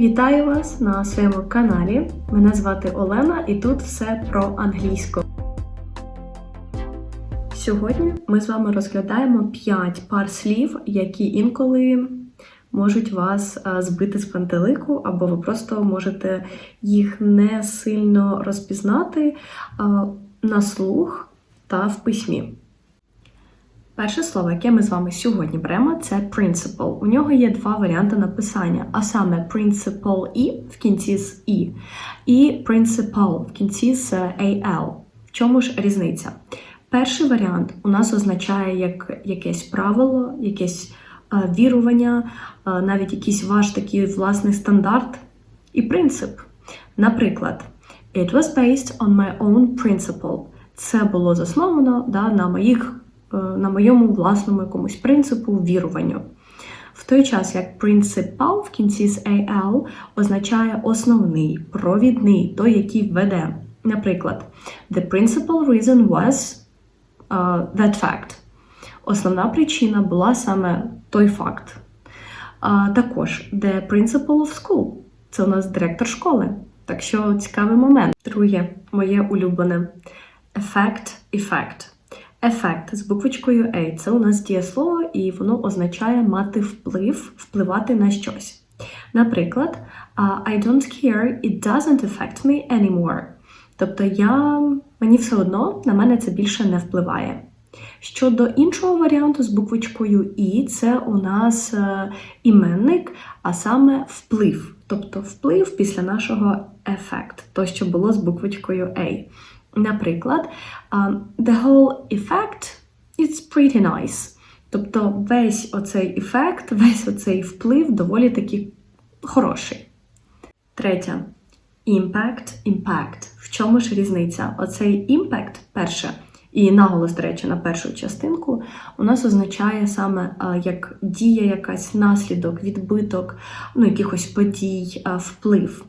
Вітаю вас на своєму каналі. Мене звати Олена, і тут все про англійську. Сьогодні ми з вами розглядаємо 5 пар слів, які інколи можуть вас е, збити з пантелику, або ви просто можете їх не сильно розпізнати е, на слух та в письмі. Перше слово, яке ми з вами сьогодні беремо, це principal. У нього є два варіанти написання, а саме principal і в кінці з і, і principal в кінці з al. В чому ж різниця? Перший варіант у нас означає як якесь правило, якесь е, вірування, е, навіть якийсь ваш такий власний стандарт і принцип. Наприклад, it was based on my own principle. Це було засновано да, на моїх на моєму власному якомусь принципу віруванню. В той час, як principal в кінці з AL означає основний, провідний, той, який веде. Наприклад, the principal reason was uh, that fact. Основна причина була саме той факт. А, також the principal of school. Це у нас директор школи. Так що цікавий момент. Друге, моє улюблене effect, effect. Ефект з буквочкою A це у нас дієслово, і воно означає мати вплив, впливати на щось. Наприклад, I don't care, it doesn't affect me anymore. Тобто я, мені все одно на мене це більше не впливає. Щодо іншого варіанту з буквочкою І, це у нас е, іменник, а саме вплив. Тобто вплив після нашого ефект, то, що було з буквочкою A. Наприклад, um, the whole effect is pretty nice. Тобто весь оцей ефект, весь оцей вплив доволі таки хороший. Третє. Impact, impact. В чому ж різниця? Оцей impact, перше, і наголос, до речі, на першу частинку, у нас означає саме як дія, якась наслідок, відбиток, ну, якихось подій, вплив.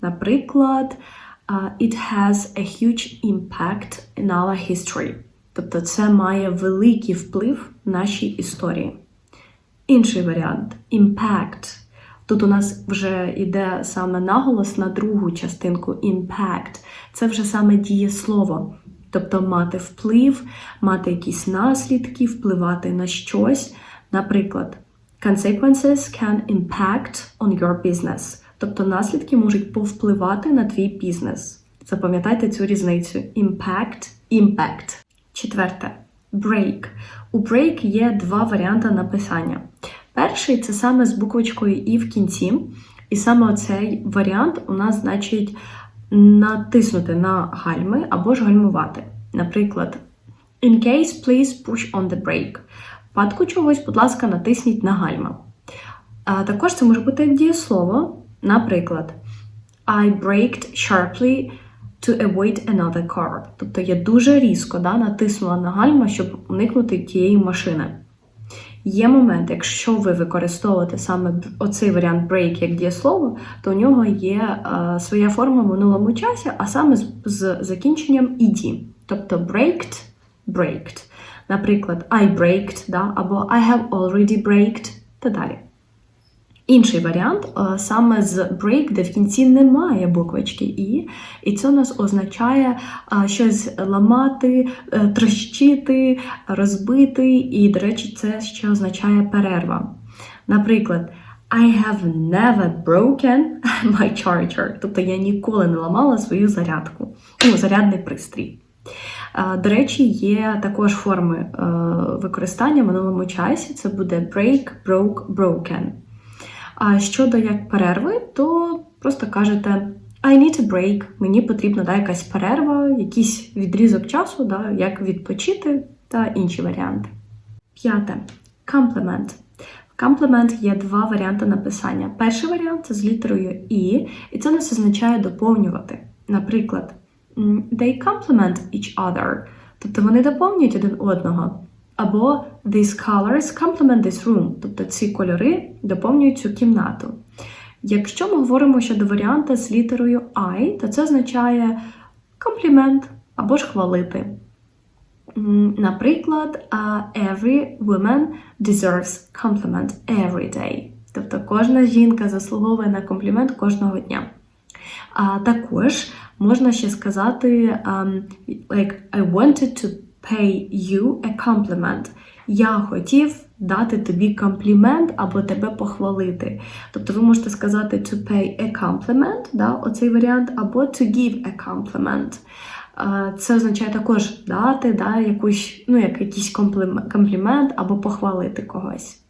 Наприклад, а, it has a huge impact in our history. Тобто це має великий вплив в нашій історії. Інший варіант impact. Тут у нас вже йде саме наголос на другу частинку impact. Це вже саме дієслово. Тобто мати вплив, мати якісь наслідки, впливати на щось. Наприклад, consequences can impact on your business. Тобто наслідки можуть повпливати на твій бізнес. Запам'ятайте цю різницю: impact, impact. Четверте break. У break є два варіанти написання. Перший це саме з буквочкою І в кінці. І саме цей варіант у нас значить натиснути на гальми або ж гальмувати. Наприклад, in case, please push on the brake. В випадку чогось, будь ласка, натисніть на гальма. А також це може бути дієслово. Наприклад, I braked sharply to avoid another car. Тобто я дуже різко да, натиснула на гальма, щоб уникнути тієї машини. Є момент, якщо ви використовуєте саме оцей варіант break як дієслово, то у нього є е, своя форма в минулому часі, а саме з, з закінченням ed. Тобто braked, braked. Наприклад, I braked, да, або I have already braked та далі. Інший варіант е, саме з break, де в кінці немає буквочки І, і це у нас означає е, щось ламати, е, трощити, розбити, і, до речі, це ще означає перерва. Наприклад, I have never broken my charger. Тобто я ніколи не ламала свою зарядку, ну, зарядний пристрій. До речі, є також форми використання в минулому часі: це буде break, broke, broken. А щодо як перерви, то просто кажете I need a break, мені потрібна да, якась перерва, якийсь відрізок часу, да, як відпочити та інші варіанти. П'яте комплімент. Комплімент є два варіанти написання. Перший варіант це з літерою І, і це нас означає доповнювати. Наприклад, they compliment each other, тобто вони доповнюють один одного. Або these colors complement this room, тобто ці кольори доповнюють цю кімнату. Якщо ми говоримо щодо варіанта з літерою I, то це означає комплімент або ж хвалити. Наприклад, every woman deserves compliment every day. Тобто кожна жінка заслуговує на комплімент кожного дня. А також можна ще сказати like I wanted to pay you a compliment. Я хотів дати тобі комплімент або тебе похвалити. Тобто ви можете сказати to pay a compliment, да, оцей варіант, або to give a compliment. Це означає також дати да, якусь, ну, як якийсь комплімент, або похвалити когось.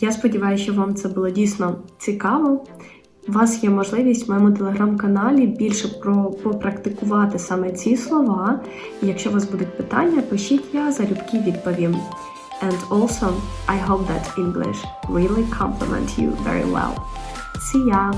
Я сподіваюся, що вам це було дійсно цікаво. У вас є можливість в моєму телеграм-каналі більше про попрактикувати саме ці слова. І якщо у вас будуть питання, пишіть я залюбки відповім. And also, I hope that English really compliment you very well. See ya!